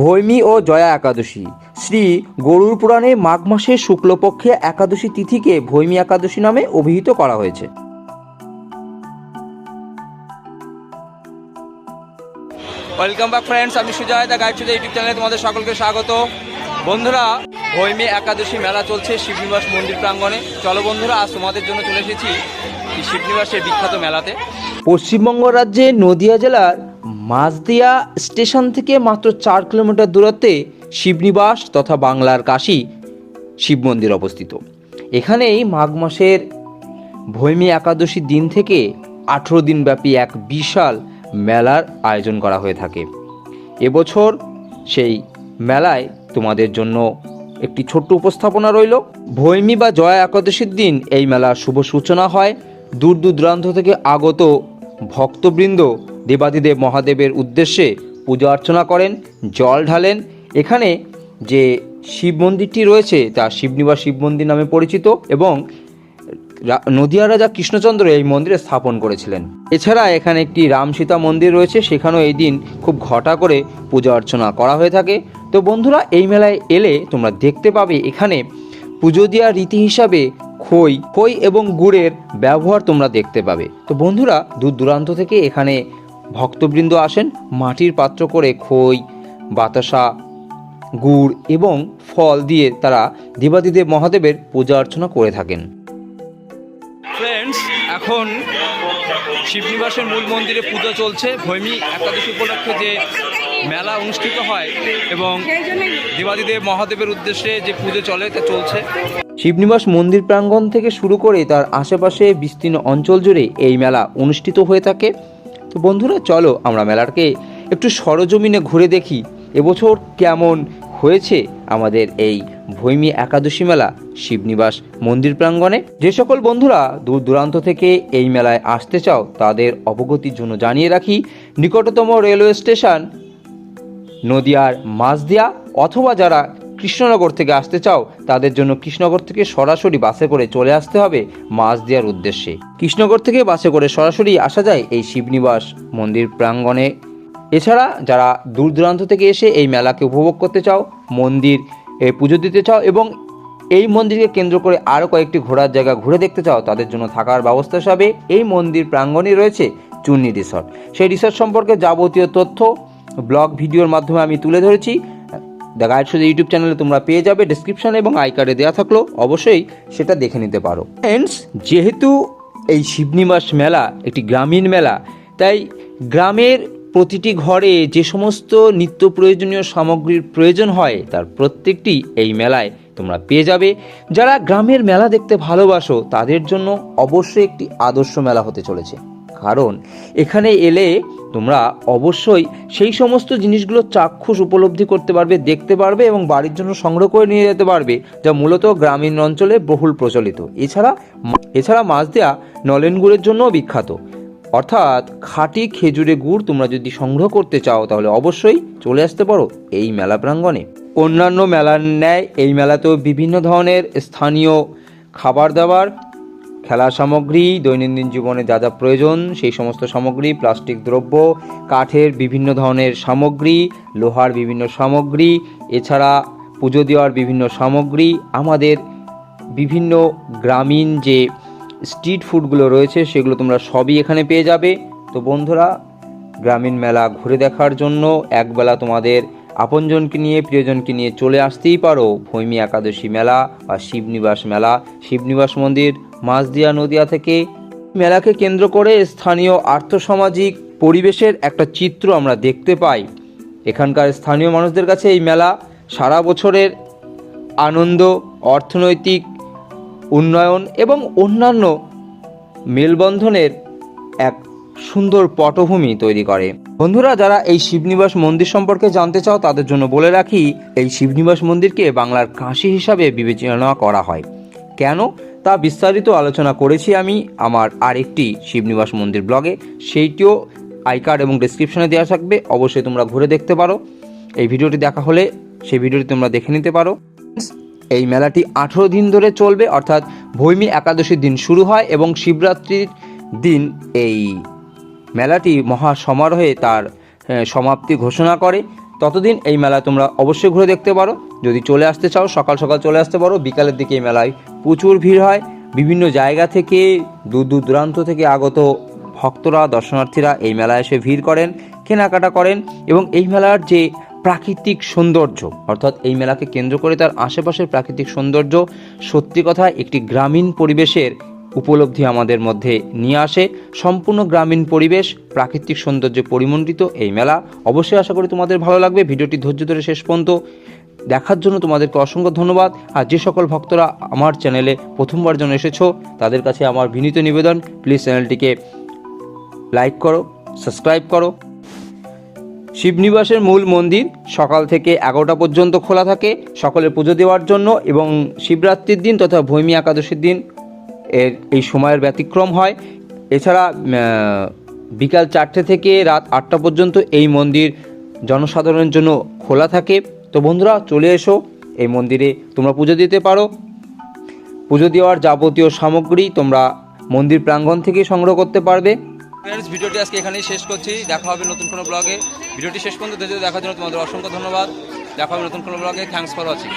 ভৈমী ও জয়া একাদশী। শ্রী গরুর পুরাণে মাঘ মাসের শুক্লপক্ষে একাদশী তিথিকে ভৈমী একাদশী নামে অভিহিত করা হয়েছে। ওয়েলকাম ব্যাক ফ্রেন্ডস আমি সুজয় দা গাইড ইউটিউব চ্যানেলে তোমাদের সকলকে স্বাগত। বন্ধুরা ভৈমী একাদশী মেলা চলছে শিবনিবাস মন্দির প্রাঙ্গণে। চলো বন্ধুরা আজ তোমাদের জন্য চলে এসেছি এই শিবনিবাসের বিখ্যাত মেলাতে। পশ্চিমবঙ্গ রাজ্যে নদিয়া জেলার মাঝদিয়া স্টেশন থেকে মাত্র চার কিলোমিটার দূরত্বে শিবনিবাস তথা বাংলার কাশী শিব মন্দির অবস্থিত। এখানেই মাঘ মাসের ভৈমী একাদশী দিন থেকে আঠেরো দিনব্যাপী এক বিশাল মেলার আয়োজন করা হয়ে থাকে। এবছর সেই মেলায় তোমাদের জন্য একটি ছোট্ট উপস্থাপনা রইল। ভৈমী বা জয়া একাদশীর দিন এই মেলার শুভ সূচনা হয়। দূর দূর দূরান্ত থেকে আগত ভক্তবৃন্দ দেবাদিদেব মহাদেবের উদ্দেশ্যে পূজা অর্চনা করেন, জল ঢালেন। এখানে যে শিব মন্দিরটি রয়েছে, তা শিবনিবাস শিব মন্দির নামে পরিচিত এবং নদিয়া রাজা কৃষ্ণচন্দ্র এই মন্দিরে স্থাপন করেছিলেন। এছাড়া এখানে একটি রাম সীতা মন্দির রয়েছে, সেখানেও এই দিন খুব ঘটা করে পূজা অর্চনা করা হয়ে থাকে। তো বন্ধুরা, এই মেলায় এলে তোমরা দেখতে পাবে এখানে পুজো দেওয়ার রীতি হিসাবে খই খই এবং গুড়ের ব্যবহার তোমরা দেখতে পাবে। তো বন্ধুরা, দূর দূরান্ত থেকে এখানে ভক্তবৃন্দ আসেন মাটির পাত্র করে খই বাতাসা গুড় এবং ফল দিয়ে তারা দেবাদিদেব মহাদেবের পূজা অর্চনা করে থাকেন। ফ্রেন্ডস এখন শিবনিবাসের মূল মন্দিরে পুজো চলছে। ভৈমী একাদশী উপলক্ষে যে মেলা অনুষ্ঠিত হয় এবং দেবাদিদেব মহাদেবের উদ্দেশ্যে যে পুজো চলে তা চলছে। শিবনিবাস মন্দির প্রাঙ্গণ থেকে শুরু করে তার আশেপাশে বিস্তীর্ণ অঞ্চল জুড়ে এই মেলা অনুষ্ঠিত হয়ে থাকে। তো বন্ধুরা, চলো আমরা মেলাটাকে একটু সরজমিনে ঘুরে দেখি, এবছর কেমন হয়েছে আমাদের এই ভৈমী একাদশী মেলা, শিবনিবাস মন্দির প্রাঙ্গণে। যে সকল বন্ধুরা দূর দূরান্ত থেকে এই মেলায় আসতে চাও, তাদের অবগতির জন্য জানিয়ে রাখি, নিকটতম রেলওয়ে স্টেশন, নদিয়ার মাঝদিয়া, অথবা যারা কৃষ্ণনগর থেকে আসতে চাও তাদের জন্য কৃষ্ণনগর থেকে সরাসরি বাসে করে চলে আসতে হবে মাছ দেওয়ার উদ্দেশ্যে। কৃষ্ণনগর থেকে বাসে করে সরাসরি আসা যায় এই শিবনিবাস মন্দির প্রাঙ্গণে। এছাড়া যারা দূর দূরান্ত থেকে এসে এই মেলাকে উপভোগ করতে চাও মন্দির এ, পুজো দিতে চাও এবং এই মন্দিরকে কেন্দ্র করে আরও কয়েকটি ঘোরার জায়গা ঘুরে দেখতে চাও তাদের জন্য থাকার ব্যবস্থা হিসাবে এই মন্দির প্রাঙ্গণে রয়েছে চুন্নি রিসর্ট। সেই রিসর্ট সম্পর্কে যাবতীয় তথ্য ব্লগ ভিডিওর মাধ্যমে আমি তুলে ধরেছি। দ্য গাইড শুধু ইউটিউব চ্যানেলে তোমরা পেয়ে যাবে ডিসক্রিপশানে এবং আই কার্ডে দেওয়া থাকল অবশ্যই সেটা দেখে নিতে পারো। ফ্রেন্ডস যেহেতু এই শিবনিবাস মেলা একটি গ্রামীণ মেলা, তাই গ্রামের প্রতিটি ঘরে যে সমস্ত নিত্য প্রয়োজনীয় সামগ্রীর প্রয়োজন হয়, তার প্রত্যেকটি এই মেলায় তোমরা পেয়ে যাবে। যারা গ্রামের মেলা দেখতে ভালোবাসো, তাদের জন্য অবশ্যই একটি আদর্শ মেলা হতে চলেছে। কারণ এখানে এলে তোমরা অবশ্যই সেই সমস্ত জিনিসগুলো চাক্ষুষ উপলব্ধি করতে পারবে, দেখতে পারবে এবং বাড়ির জন্য সংগ্রহ করে নিয়ে যেতে পারবে, যা মূলত গ্রামীণ অঞ্চলে বহুল প্রচলিত। এছাড়া এছাড়া মাছ দেয়া নলেন গুড়ের জন্যও বিখ্যাত। অর্থাৎ খাঁটি খেজুরে গুড় তোমরা যদি সংগ্রহ করতে চাও, তাহলে অবশ্যই চলে আসতে পারো এই মেলা প্রাঙ্গণে। অন্যান্য মেলার ন্যায় এই মেলাতেও বিভিন্ন ধরনের স্থানীয় খাবার দাবার খেলার সামগ্রী, দৈনন্দিন জীবনে যা যা প্রয়োজন, সেই সমস্ত সামগ্রী, প্লাস্টিক দ্রব্য, কাঠের বিভিন্ন ধরনের সামগ্রী, লোহার বিভিন্ন সামগ্রী, এছাড়া পুজো দেওয়ার বিভিন্ন সামগ্রী, আমাদের বিভিন্ন গ্রামীণ যে স্ট্রিট ফুডগুলো রয়েছে, সেগুলো তোমরা সবই এখানে পেয়ে যাবে। তো বন্ধুরা, গ্রামীণ মেলা ঘুরে দেখার জন্য একবেলা তোমাদের আপনজনকে নিয়ে, প্রিয়জনকে নিয়ে চলে আসতেই পারো। ভৈমী একাদশী মেলা বা শিবনিবাস মেলা। শিবনিবাস মন্দির মাঝদিয়া নদিয়া থেকে মেলাকে কেন্দ্র করে স্থানীয় আর্থসামাজিক পরিবেশের একটা চিত্র আমরা দেখতে পাই। এখানকার স্থানীয় মানুষদের কাছে এই মেলা সারা বছরের আনন্দ, অর্থনৈতিক উন্নয়ন এবং অন্যান্য মেলবন্ধনের এক সুন্দর পটভূমি তৈরি করে। বন্ধুরা, যারা এই শিবনিবাস মন্দির সম্পর্কে জানতে চাও, তাদের জন্য বলে রাখি, এই শিবনিবাস মন্দিরকে বাংলার কাশী হিসাবে বিবেচনা করা হয়। কেন? তা বিস্তারিত আলোচনা করেছি আমি আমার আরেকটি শিবনিবাস মন্দির ব্লগে। সেইটিও আই কার্ড এবং ডিসক্রিপশনে দেওয়া থাকবে, অবশ্যই তোমরা ঘুরে দেখতে পারো। এই ভিডিওটি দেখা হলে সেই ভিডিওটি তোমরা দেখে নিতে পারো। এই মেলাটি আঠেরো দিন ধরে চলবে, অর্থাৎ ভৈমী একাদশীর দিন শুরু হয় এবং শিবরাত্রির দিন এই মেলাটি মহা সমারোহে তার সমাপ্তি ঘোষণা করে। ততদিন এই মেলায় তোমরা অবশ্যই ঘুরে দেখতে পারো। যদি চলে আসতে চাও, সকাল সকাল চলে আসতে পারো। বিকালের দিকে এই মেলায় প্রচুর ভিড় হয়। বিভিন্ন জায়গা থেকে, দূর দূর দূরান্ত থেকে আগত ভক্তরা, দর্শনার্থীরা এই মেলায় এসে ভিড় করেন, কেনাকাটা করেন এবং এই মেলার যে প্রাকৃতিক সৌন্দর্য, অর্থাৎ এই মেলাকে কেন্দ্র করে তার আশেপাশের প্রাকৃতিক সৌন্দর্য, সত্যি কথা একটি গ্রামীণ পরিবেশের উপলব্ধি আমাদের মধ্যে নিয়ে আসে। সম্পূর্ণ গ্রামীণ পরিবেশ, প্রাকৃতিক সৌন্দর্যে পরিমণ্ডিত এই মেলা। অবশ্যই আশা করি তোমাদের ভালো লাগবে। ভিডিওটি ধৈর্য ধরে শেষ পর্যন্ত দেখার জন্য তোমাদেরকে অসংখ্য ধন্যবাদ। আর যে সকল ভক্তরা আমার চ্যানেলে প্রথমবার জন্য এসেছ, তাদের কাছে আমার বিনীত নিবেদন, প্লিজ চ্যানেলটিকে লাইক করো, সাবস্ক্রাইব করো। শিবনিবাসের মূল মন্দির সকাল থেকে এগারোটা পর্যন্ত খোলা থাকে। সকলে পুজো দেওয়ার জন্য এবং শিবরাত্রির দিন তথা ভৈমী একাদশীর দিন এর এই সময়ের ব্যতিক্রম হয়। এছাড়া বিকাল চারটে থেকে রাত আটটা পর্যন্ত এই মন্দির জনসাধারণের জন্য খোলা থাকে। তো বন্ধুরা, চলে এসো, এই মন্দিরে তোমরা পুজো দিতে পারো। পুজো দেওয়ার যাবতীয় সামগ্রী তোমরা মন্দির প্রাঙ্গণ থেকে সংগ্রহ করতে পারবে। ফ্রেন্ডস ভিডিওটি আজকে এখানেই শেষ করছি। দেখা হবে নতুন কোনো ব্লগে ভিডিওটি শেষ পর্যন্ত দেখে দেখার জন্য তোমাদের অসংখ্য ধন্যবাদ। দেখা হবে নতুন কোনো ব্লগে থ্যাংকস ফর ওয়াচিং